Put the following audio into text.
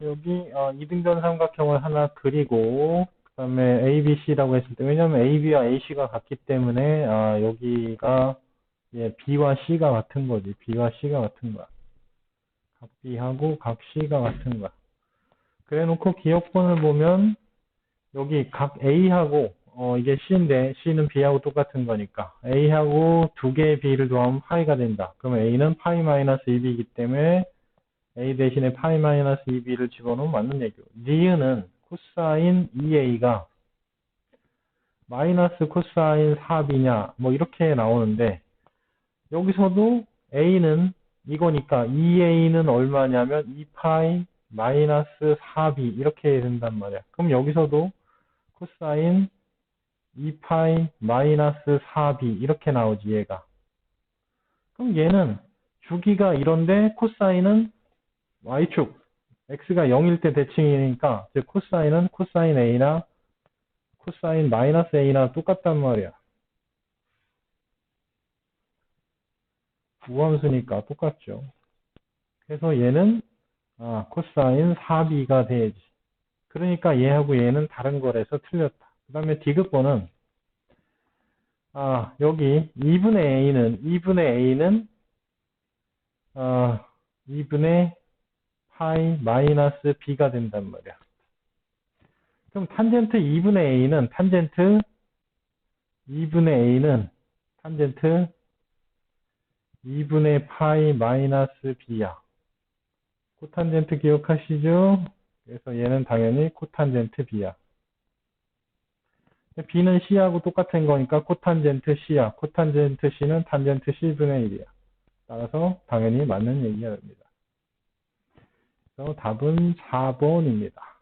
여기 어, 이등변 삼각형을 하나 그리고 그 다음에 ABC라고 했을 때 왜냐하면 AB와 AC가 같기 때문에 아, 여기가 예, B와 C가 같은 거지. B와 C가 같은 거야. 각 B하고 각 C가 같은 거야. 그래 놓고 기억본을 보면 여기 각 A하고 어, 이게 C인데 C는 B하고 똑같은 거니까 A하고 두 개의 B를 더하면 파이가 된다. 그러면 A는 파이 마이너스 2B이기 때문에 A 대신에 파이 마이너스 2B를 집어넣으면 맞는 얘기고 니은은 코사인 2A가 마이너스 코사인 4B냐 뭐 이렇게 나오는데 여기서도 A는 이거니까 2A는 얼마냐면 2파이 마이너스 4B 이렇게 된단 말이야. 그럼 여기서도 코사인 2파이 마이너스 4B 이렇게 나오지 얘가. 그럼 얘는 주기가 이런데 코사인은 y축 x가 0일 때 대칭이니까 즉 코사인은 코사인 a나 코사인 마이너스 a나 똑같단 말이야. 우함수니까 똑같죠. 그래서 얘는 아, 코사인 4b가 돼야지. 그러니까 얘하고 얘는 다른 거라서 틀렸다. 그 다음에 디귿번은 아, 여기 2분의 a는 2분의 a는 아, 2분의 파이 마이너스 b가 된단 말이야. 그럼 탄젠트 2분의 a는 탄젠트 2분의 a는 탄젠트 2분의 파이 마이너스 b야. 코탄젠트 기억하시죠? 그래서 얘는 당연히 코탄젠트 b야. b는 c하고 똑같은 거니까 코탄젠트 c야. 코탄젠트 c는 탄젠트 c분의 1이야. 따라서 당연히 맞는 얘기가 됩니다. 답은 4번입니다.